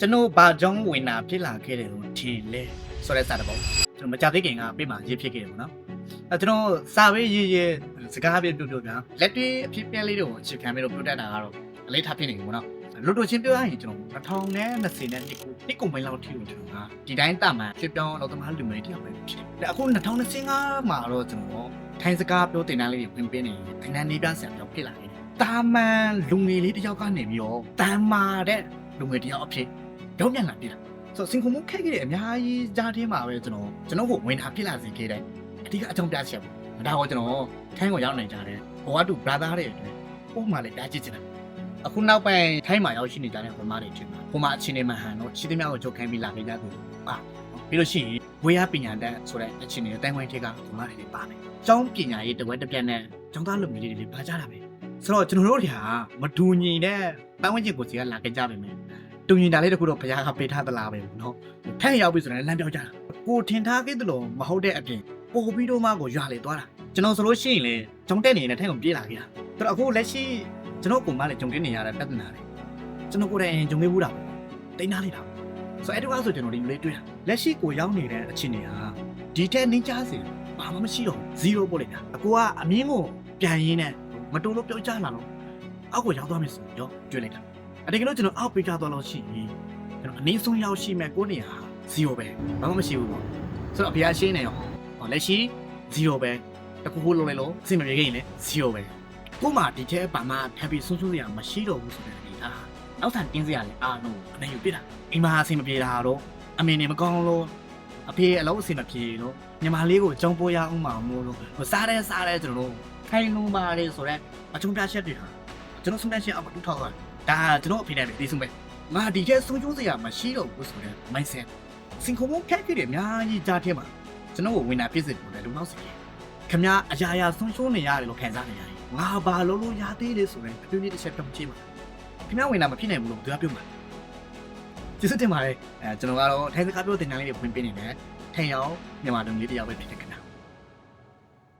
ကျွန်တော်ဘာကြောင့်ဝင်တာဖြစ်လာခဲ့တယ်လို့ထင်လဲဆိုတဲ့စာတစ်ပုဒ်ကျွန်တော်မကြသေးခင်ကပြမှာရေးဖြစ်ခဲ့တယ်ပေါ့နော်အဲကျွန်တော်စာပဲရေးရေးစကားပဲပြောပြောဗျာလက်တွေ့အဖြစ်ပြက်လေးတွေကိုအခြေခံပြီးတော့ပြောတတ်တာကတော့အလေးထားဖြစ်နေပြီပေါ့နော်လွတ်တော်ချင်းပြောရရင်ကျွန်တော်2020နဲ့နှစ်ခုနှစ်ကုန်ပိုင်းလောက်ထိကိုကျွန်တော်ကဒီတိုင်းတာမှန်ဖြစ်ပြောင်းတော့တမလူမျိုးတယောက်ပဲဖြစ်တယ်အခု2025မှာတော့ကျွန်တော်ထိုင်းစကားပြောတင်တန်းလေးတွေဝင်ပေးနေတယ်ထိုင်းတန်းနေပြဆရာပြောဖြစ်လာတယ်တာမန်လူငယ်လေးတယောက်ကနေပြီးတော့တန်မာတဲ့လူငယ်တယောက်အဖြစ် ပြောင်းပြန်လာပြီလားဆိုတော့စင်ခုံမခက်ခဲ့တဲ့အများကြီးကြားထဲမှာပဲကျွန်တော်ကျွန်တော်ကိုဝင်တာဖြစ်လာစေခဲ့တဲ့အဓိကအကြောင်းပြချက်ပေါ့ဒါတော့ကျွန်တော်ထိုင်းကိုရောက်နေကြတယ်ဘဝတူ brother တွေအတွက်ပုံမှန်လေးတားကြည့်ချင်တယ်အခုနောက်ပိုင်းထိုင်းမှာရောက်ရှိနေကြတဲ့ဗမာတွေချင်းမှာဟိုမှာအချင်းတွေမှဟန်တော့ရှိသမျှကိုချုပ်ခိုင်းပြီးလာခဲ့ကြသူပါပြီးလို့ရှိရင်ဝေယပညာတတ်ဆိုတဲ့အချင်းတွေတိုင်ဝမ်ထက်ကဗမာတွေပါမယ်။ကျောင်းပညာရေးတဝက်တစ်ပြက်နဲ့ကျောင်းသားလူမျိုးတွေတွေပါကြတာပဲ။ဆိုတော့ကျွန်တော်တို့တွေကမတူညီတဲ့ပန်းဝန်းကျင်ကိုစီကလာခဲ့ကြပါမယ်။ တူညီတာလေးတခုတော့ဘုရားကပေးထားသလားပဲနော်။ထိုင်းရောက်ပြီဆိုရင်လမ်းပြောင်းကြတာ။ကိုထင်ထားခဲ့သလိုမဟုတ်တဲ့အပြင်ပို့ပြီးတော့မှကိုရွာလေသွားတာ။ကျွန်တော်ဆိုလို့ရှိရင်လေကျောင်းတက်နေတဲ့ထိုင်းကိုပြေးလာခဲ့တာ။ဆိုတော့အခုလက်ရှိကျွန်တော်ကိုမလည်းဂျုံတင်းနေရတဲ့ပြဿနာတွေကျွန်တော်ကိုယ်တိုင်ဂျုံနေဘူးတာတိတ်နာလိုက်တာဆိုတော့အဲ့တော့ဆိုကျွန်တော်ဒီလိုလေးတွေ့တာလက်ရှိကိုရောက်နေတဲ့အခြေအနေဟာဒီထက်နှင်းချစေဘာမှမရှိတော့0ပို့လိုက်တာအကိုကအမြင်းကိုပြန်ရင်းနဲ့မတူလို့ပြောကြလာတော့အောက်ကိုရောက်သွားမယ်ဆိုရောတွေ့လိုက်တာ အတကယ်လို့ကျွန်တော်အောက်ပေးကြသွားလို့ရှိရင်ကျွန်တော်အနည်းဆုံးရောက်ရှိမဲ့ကိုနေဟာ0ပဲဘာမှမရှိဘူးပေါ့ဆိုတော့အဖေအရှင်းနေရောဟောလက်ရှိ0ပဲတခုခုလုံးလိုက်လို့အဆင်မပြေခဲ့ရင်လည်း0ပဲကို့မှာဒီထဲဘာမှထပ်ပြီးဆုံးဆုံးစရာမရှိတော့ဘူးဆိုတဲ့အနေဒါနောက်ထပ်တင်းစရာလည်းအားလုံးအနေယူပြတာအိမ်မှာအဆင်မပြေတာတော့အမေနေမကောင်းလို့အဖေအလုံးအဆင်မပြေလို့ညီမလေးကိုကြောင်းပိုးရအောင်မမို့လို့ဟိုစားတယ်စားတယ်ကျွန်တော်တို့ခိုင်းလုံးပါလေဆိုတော့အချုံပြချက်တွေဟာကျွန်တော်ဆုံးဖြတ်ချက်အောက်တူထောက်တာ ဒါကျွန်တော်အဖေနဲ့ပြီးဆုံးပဲငါဒီထဲဆုံးကျိုးစရာမရှိတော့ဘူးဆိုတဲ့ mindset စင်ခုံမခက်ခဲ့တယ်အများကြီးကြားထဲမှာကျွန်တော်ကိုဝင်တာပြည့်စုံတယ်လို့နောက်စီခင်ဗျာအရာရာဆုံးရှုံးနေရတယ်လို့ခံစားနေရတယ်ငါဘာလို့လို့ရသေးလဲဆိုရင်အပြည့်အတစ်ချက်ပြောင်းကြည့်ပါခင်ဗျားဝင်တာမဖြစ်နိုင်ဘူးလို့သူကပြောမှာကျေးဇူးတင်ပါတယ်အဲကျွန်တော်ကတော့ထိုင်းစကားပြောတင်တန်းလေးတွေဖွင့်ပေးနေတယ်ထိုင်ရောင်းမြန်မာလူမျိုးတစ်ယောက်ပဲဖြစ်တဲ့ခင်ဗျာ